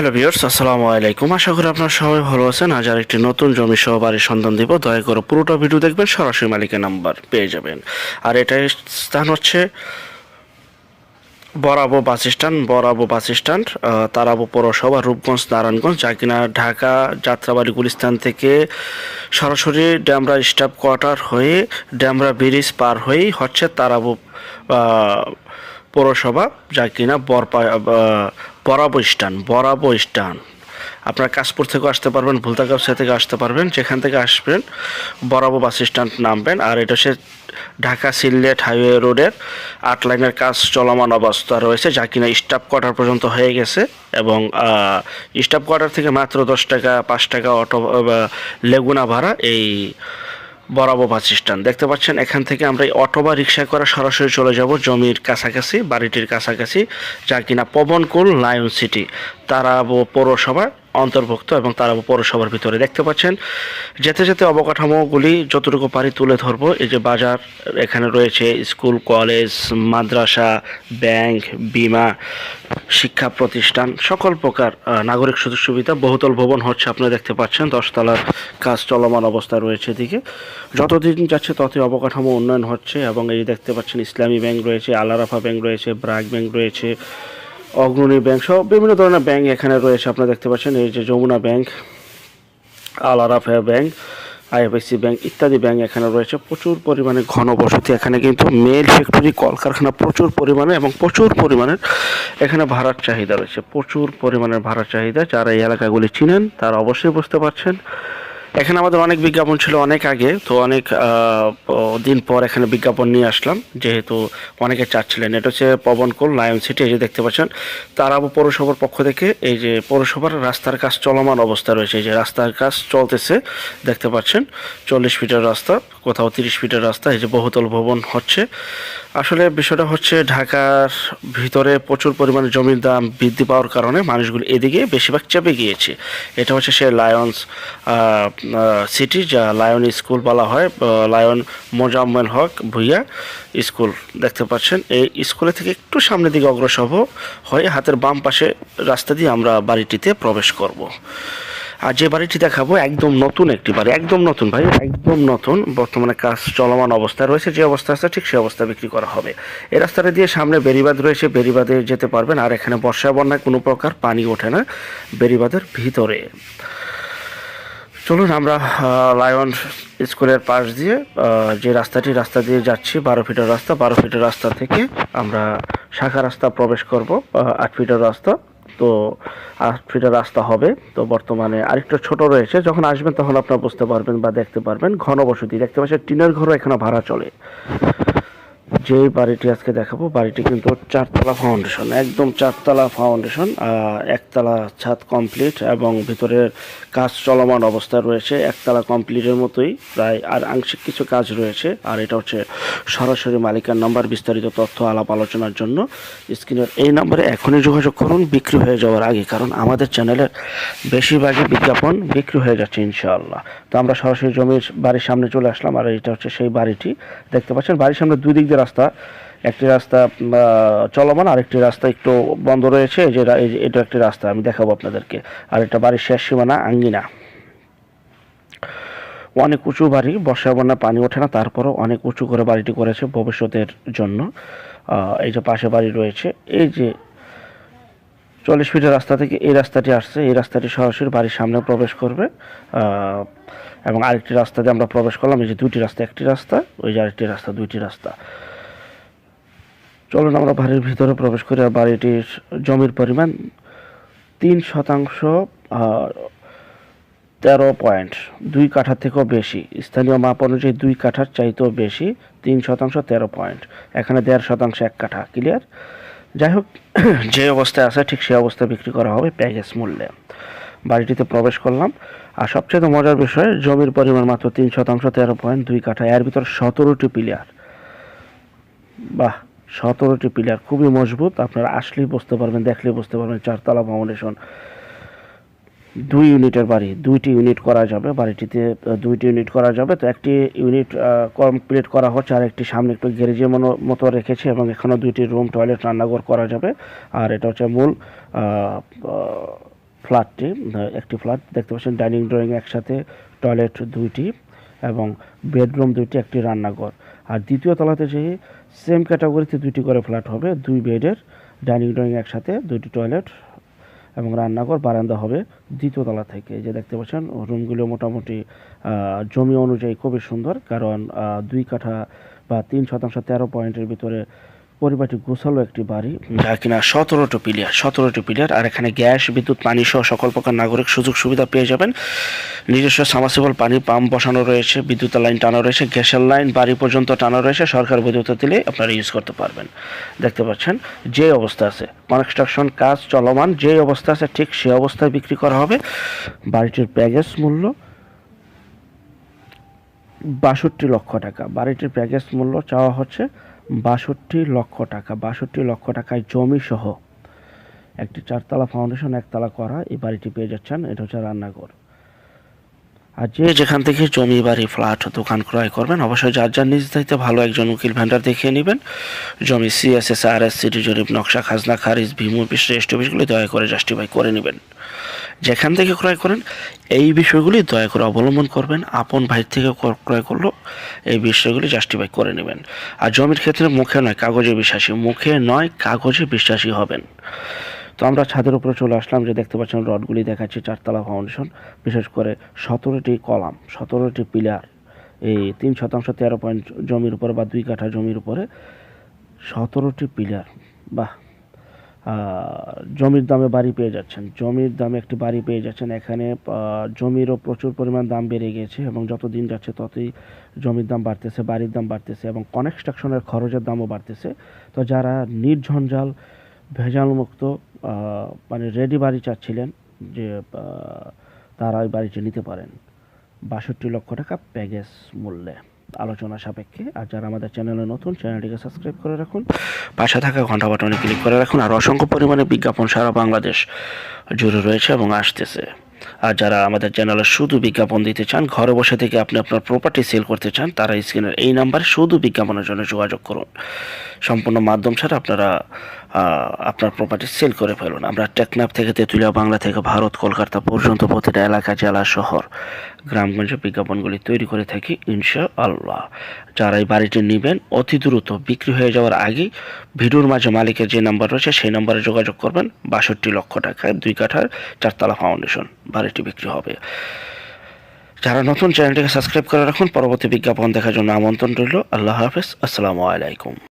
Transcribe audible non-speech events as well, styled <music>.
Hello viewers, আসসালামু আলাইকুম। আশা করি আপনারা সবাই ভালো আছেন। আজ আর একটি নতুন জমি সহ বাড়ির সন্ধান দিব। দয়া করে পুরোটা ভিডিও দেখবেন, সরাসরি মালিকের নাম্বার পেয়ে যাবেন। আর এটার স্থান হচ্ছে Barabo bus stand, Barabo bus stand Tarabo পৌরসভা, রূপগঞ্জ, নারায়ণগঞ্জ, যা কিনা ঢাকা যাত্রাবাড়ি গুলিস্তান থেকে সরাসরি ড্যামরা স্টাফ কোয়ার্টার হয়ে ড্যামরা ব্রিজ পার হয়েই হচ্ছে তারাবো পৌরসভা, যা কিনা বরপা বরাবো স্ট্যান্ড বরাবো স্ট্যান্ড আপনারা কাশপুর থেকেও আসতে পারবেন, ভুলতাগাছা থেকে আসতে পারবেন, যেখান থেকে আসবেন বরাবো বাস স্ট্যান্ড নামবেন, আর এটা হচ্ছে ঢাকা সিলেট হাইওয়ে রোডের আট লাইনের কাজ চলমান অবস্থা রয়েছে, যা কিনা স্টাফ কোয়ার্টার পর্যন্ত হয়ে গেছে, এবং স্টাফ কোয়ার্টার থেকে মাত্র দশ টাকা, পাঁচ টাকা অটো লেগুনা ভাড়া এই বরাবর বাস স্ট্যান্ড দেখতে পাচ্ছেন, এখান থেকে আমরা এই অটো বা রিক্সা করে সরাসরি চলে যাব জমির কাছাকাছি, বাড়িটির কাছাকাছি, যা কিনা পবনকুল লায়ন সিটি তারা পৌরসভা। অন্তর্ভুক্ত এবং তারা পৌরসভার ভিতরে দেখতে পাচ্ছেন। যেতে যেতে অবকাঠামোগুলি যতটুকু পারি তুলে ধরবো। এই যে বাজার এখানে রয়েছে, স্কুল, কলেজ, মাদ্রাসা, ব্যাংক, বিমা, শিক্ষা প্রতিষ্ঠান, সকল প্রকার নাগরিক সুযোগ সুবিধা, বহুতল ভবন হচ্ছে আপনারা দেখতে পাচ্ছেন। দশতলার কাজ চলমান অবস্থা রয়েছে এদিকে। যতদিন যাচ্ছে ততই অবকাঠামো উন্নয়ন হচ্ছে এবং এই দেখতে পাচ্ছেন ইসলামী ব্যাংক রয়েছে আলারাফা ব্যাংক রয়েছে, ব্রাক ব্যাংক রয়েছে অগ্রণী ব্যাংক সব বিভিন্ন ধরনের ব্যাংক এখানে রয়েছে। আপনারা দেখতে পাচ্ছেন এই যে Jamuna bank Al Alarafa bank IFIC bank ইত্যাদি ব্যাংক এখানে রয়েছে। প্রচুর পরিমাণে ঘনবসতি এখানে কিন্তু মেল ফ্যাক্টরি কলকারখানা প্রচুর পরিমাণে এবং প্রচুর পরিমাণের এখানে ভাড়ার চাহিদা রয়েছে। প্রচুর পরিমাণের ভাড়ার চাহিদা। যারা এই এলাকাগুলি চিনেন, তারা অবশ্যই বুঝতে পারছেন। এখানে আমাদের অনেক বিজ্ঞাপন ছিল অনেক আগে, তো অনেক দিন পর এখানে বিজ্ঞাপন নিয়ে আসলাম। যেহেতু অনেকে চাচ্ছিলেন, এটা হচ্ছে পবনকুল লায়ন সিটি এই যে দেখতে পাচ্ছেন, তারাবো পৌরসভার পক্ষ থেকে এই যে পৌরসভার রাস্তার কাজ চলমান অবস্থা রয়েছে। এই যে রাস্তার কাজ চলতেছে, দেখতে পাচ্ছেন, চল্লিশ ফিটের রাস্তা, কোথাও তিরিশ ফিটের রাস্তা, এই যে বহুতল ভবন হচ্ছে। আসলে বিষয়টা হচ্ছে ঢাকার ভিতরে প্রচুর পরিমাণে জমির দাম বৃদ্ধি পাওয়ার কারণে মানুষগুলো এদিকে বেশিরভাগ চেপে গিয়েছে। এটা হচ্ছে সে লায়ন্স সিটি যা লায়ন স্কুল বলা হয় লায়ন মোজাম্মেল হক ভুইয়া স্কুল দেখতে পাচ্ছেন। এই স্কুলে থেকে একটু সামনের দিকে অগ্রসর হয়ে হাতের বাম পাশে রাস্তা দিয়ে আমরা বাড়িটিতে প্রবেশ করব। আর যে বাড়িটি দেখাবো একদম নতুন একটি বাড়ি, একদম নতুন ভাই, একদম নতুন। বর্তমানে কাজ চলমান অবস্থায় রয়েছে, যে অবস্থা আছে ঠিক সেই অবস্থা বিক্রি করা হবে। এই রাস্তাটা দিয়ে সামনে বেরিবাদ রয়েছে বেরিবাদে যেতে পারবেন। আর এখানে বর্ষা বন্যায় কোনো প্রকার পানি ওঠে না বেরিবাদের ভিতরে। চলুন আমরা লায়ন স্কুলের পাশ দিয়ে যে রাস্তাটি, রাস্তা দিয়ে যাচ্ছি, বারো ফিটের রাস্তা, বারো ফিটের রাস্তা থেকে আমরা শাখা রাস্তা প্রবেশ করব আট ফিটের রাস্তা। তো আট ফিটের রাস্তা হবে। তো বর্তমানে আরেকটু ছোট রয়েছে। যখন আসবেন তখন আপনারা বুঝতে পারবেন বা দেখতে পারবেন, ঘনবসতি। দেখতে পাচ্ছেন টিনের ঘরও এখানে ভাড়া চলে। যে বাড়িটি আজকে দেখাবো, বাড়িটি কিন্তু চারতলা ফাউন্ডেশন একদম চারতলা ফাউন্ডেশন একতলা ছাদ কমপ্লিট এবং ভিতরের কাজ চলমান অবস্থায় রয়েছে। একতলা কমপ্লিটের মতোই, প্রায় আর আংশিক কিছু কাজ রয়েছে। আর এটা হচ্ছে সরাসরি মালিকার নাম্বার, বিস্তারিত তথ্য, আলাপ আলোচনার জন্য। স্ক্রিনের এই নম্বরে এখনই যোগাযোগ করুন, বিক্রি হয়ে যাওয়ার আগে, কারণ আমাদের চ্যানেলের বেশিরভাগই বিজ্ঞাপন বিক্রি হয়ে যাচ্ছে, ইনশাআল্লাহ। তো আমরা সরাসরি জমির বাড়ির সামনে চলে আসলাম, আর এটা হচ্ছে সেই বাড়িটি। দেখতে পাচ্ছেন, বাড়ির সামনে দুই দিক দিয়ে রাস্তা, একটি রাস্তা চলমান আর একটি রাস্তা একটু বন্ধ রয়েছে যে এটা একটি রাস্তা, আমি দেখাবো আপনাদেরকে। আর এটা বাড়ির শেষ সীমানা, আঙ্গিনা। অনেক উঁচু বাড়ি, বর্ষা, বন্যা, পানি ওঠে না, তারপরও অনেক উঁচু করে বাড়িটি করেছে ভবিষ্যতের জন্য। এই যে পাশে বাড়ি রয়েছে, এই যে চল্লিশ ফিটের রাস্তা থেকে এই রাস্তাটি আসছে, এই রাস্তাটি সরাসরি বাড়ির সামনে প্রবেশ করবে। এবং আরেকটি রাস্তা দিয়ে আমরা প্রবেশ করলাম, এই যে দুইটি রাস্তা, একটি রাস্তা, ওই যে আরেকটি রাস্তা, দুইটি রাস্তা। চলুন আমরা বাড়ির ভিতরে প্রবেশ করি আর বাড়িটির জমির পরিমাণ তিন শতাংশ তেরো পয়েন্ট, দুই কাঠার থেকেও বেশি। স্থানীয় মাপ অনুযায়ী দুই কাঠার চাইতেও বেশি, তিন শতাংশ তেরো পয়েন্ট। এখানে দেড় শতাংশ এক কাঠা, ক্লিয়ার? যাই হোক, <clears throat> যে অবস্থায় আছে ঠিক সেই অবস্থায় বিক্রি করা হবে প্যাকেজ মূল্যে। বাড়িটিতে প্রবেশ করলাম। আর সবচেয়ে মজার বিষয়, জমির পরিমাণ মাত্র তিন শতাংশ তেরো পয়েন্ট, দুই কাঠা। এর ভিতর সতেরোটি প্লেয়ার বাহ! সতেরোটি পিলার খুবই মজবুত, আপনারা আসলেই বুঝতে পারবেন, দেখলেই বুঝতে পারবেন চারতলা ফাউন্ডেশন দুই ইউনিটের বাড়ি, দুইটি ইউনিট করা যাবে, বাড়িটিতে দুইটি ইউনিট করা যাবে। তো একটি ইউনিট কমপ্লিট করা হচ্ছে, আর একটি সামনে একটু গ্যারেজের মতো রেখেছে, এবং এখানেও দুইটি রুম টয়লেট রান্নাঘর করা যাবে। আর এটা হচ্ছে মূল ফ্ল্যাটটি একটি ফ্ল্যাট, দেখতে পাচ্ছেন, ডাইনিং ড্রয়িং একসাথে টয়লেট দুইটি, এবং বেডরুম দুইটি, একটি রান্নাঘর। আর দ্বিতীয় তলাতে যে সেম ক্যাটাগরিতে দুইটি করে ফ্ল্যাট হবে, দুই বেডের ডাইনিং ডাইনিং একসাথে দুটি টয়লেট এবং রান্নাঘর, বারান্দা হবে দ্বিতীয় তলা থেকে। যে দেখতে পাচ্ছেন রুমগুলো মোটামুটি জমি অনুযায়ী খুবই সুন্দর, কারণ দুই কাঠা বা তিন শতাংশ তেরো পয়েন্টের ভিতরে পরিবারটি গোছালো একটি বাড়ি। যা কিনা সতেরোটি পিলিয়ার সতেরোটি পিলিয়ার আর এখানে গ্যাস, বিদ্যুৎ, পানি সহ সকল প্রকার নাগরিক সুযোগ সুবিধা পেয়ে যাবেন। নিজস্ব সামাসিবল পানি পাম্প বসানো রয়েছে, বিদ্যুতের লাইন টানা রয়েছে, গ্যাসের লাইন বাড়ি পর্যন্ত টানা রয়েছে, সরকার বৈধতা দিলে আপনারা ইউজ করতে পারবেন। দেখতে পাচ্ছেন, যে অবস্থা আছে কনস্ট্রাকশন কাজ চলমান, যে অবস্থা আছে, ঠিক সে অবস্থায় বিক্রি করা হবে। বাড়িটির প্যাকেজ মূল্য বাষট্টি লক্ষ টাকা। বাড়িটির প্যাকেজ মূল্য চাওয়া হচ্ছে বাষট্টি লক্ষ টাকা, বাষট্টি লক্ষ টাকায় জমি সহ একটি চারতলা ফাউন্ডেশন একতলা করা, এই বাড়িটি পেয়ে যাচ্ছেন, এটা হচ্ছে রান্নাঘর। আর যে যেখান থেকে জমি, বাড়ি, ফ্ল্যাট, দোকান ক্রয় করবেন, অবশ্যই যার যার নিজ দায়িত্বে ভালো একজন উকিল ভেন্ডার দেখিয়ে নেবেন। জমি সিএসএস আর এস সিটি জরিপ, নকশা, খাজনা, খারিজ ভিমু রেস্ট অফিসগুলি দয়া করে জাস্টিফাই করে নেবেন। যেখান থেকে ক্রয় করেন, এই বিষয়গুলি দয়া করে অবলম্বন করবেন। আপন ভাই থেকে ক্র- ক্রয় করল, এই বিষয়গুলি জাস্টিফাই করে নেবেন। আর জমির ক্ষেত্রে মুখে নয়, কাগজে বিশ্বাসী, মুখে নয়, কাগজে বিশ্বাসী হবেন। তো আমরা ছাদের উপরে চলে আসলাম, যে দেখতে পাচ্ছেন রডগুলি দেখাচ্ছি, চারতলা ফাউন্ডেশন বিশেষ করে সতেরোটি কলাম, সতেরোটি পিলার। এই তিন শতাংশ তেরো পয়েন্ট জমির উপরে বা দুই কাঠা জমির উপরে সতেরোটি পিলার। বাহ! জমির দামে বাড়ি পেয়ে যাচ্ছেন, জমির দামে একটি বাড়ি পেয়ে যাচ্ছেন। এখানে জমিরও প্রচুর পরিমাণ দাম বেড়ে গেছে এবং যত দিন যাচ্ছে ততই জমির দাম বাড়তেছে, বাড়ির দাম বাড়তেছে এবং কনস্ট্রাকশনের খরচের দামও বাড়তেছে। তো যারা নির্ঝঞ্ঝাল ভেজালমুক্ত মানে রেডি বাড়ি চাচ্ছিলেন যে তারা ওই বাড়িটি নিতে পারেন। বাষট্টি লক্ষ টাকা প্যাকেজ মূল্যে। আলোচনা সাপেক্ষে। আর যারা আমাদের চ্যানেলে নতুন, চ্যানেলটিকে সাবস্ক্রাইব করে রাখুন। পাশে থাকা ঘণ্টা বাটনে ক্লিক করে রাখুন। আর অসংখ্য পরিমাণে বিজ্ঞাপন সারা বাংলাদেশ জুড়ে রয়েছে এবং আসতেছে। আর যারা আমাদের চ্যানেলে শুধু বিজ্ঞাপন দিতে চান, ঘরে বসে থেকে আপনি আপনার প্রপার্টি সেল করতে চান, তারা স্ক্রিনের এই নাম্বারে শুধু বিজ্ঞাপনের জন্য যোগাযোগ করুন। সম্পূর্ণ মাধ্যম ছাড়া আপনারা আপনার প্রপার্টি সেল করে ফেলুন আমরা টেকনাফ থেকে তেঁতুলিয়া, বাংলা থেকে ভারত, কলকাতা পর্যন্ত প্রতিটা এলাকা, জেলা, শহর গ্রামগঞ্জে বিজ্ঞাপনগুলি তৈরি করে থাকি ইনশা আল্লাহ যারা এই বাড়িটি নেবেন, অতি দ্রুত বিক্রি হয়ে যাওয়ার আগেই ভিডিওর মাঝে মালিকের যে নাম্বার রয়েছে, সেই নাম্বারে যোগাযোগ করবেন, বাষট্টি লক্ষ টাকায় দুই কাঠার চারতলা ফাউন্ডেশন বাড়িটি বিক্রি হবে। যারা নতুন, চ্যানেলটিকে সাবস্ক্রাইব করে রাখুন, পরবর্তী বিজ্ঞাপন দেখার জন্য আমন্ত্রণ রইল। আল্লাহ হাফেজ, আসসালামু আলাইকুম।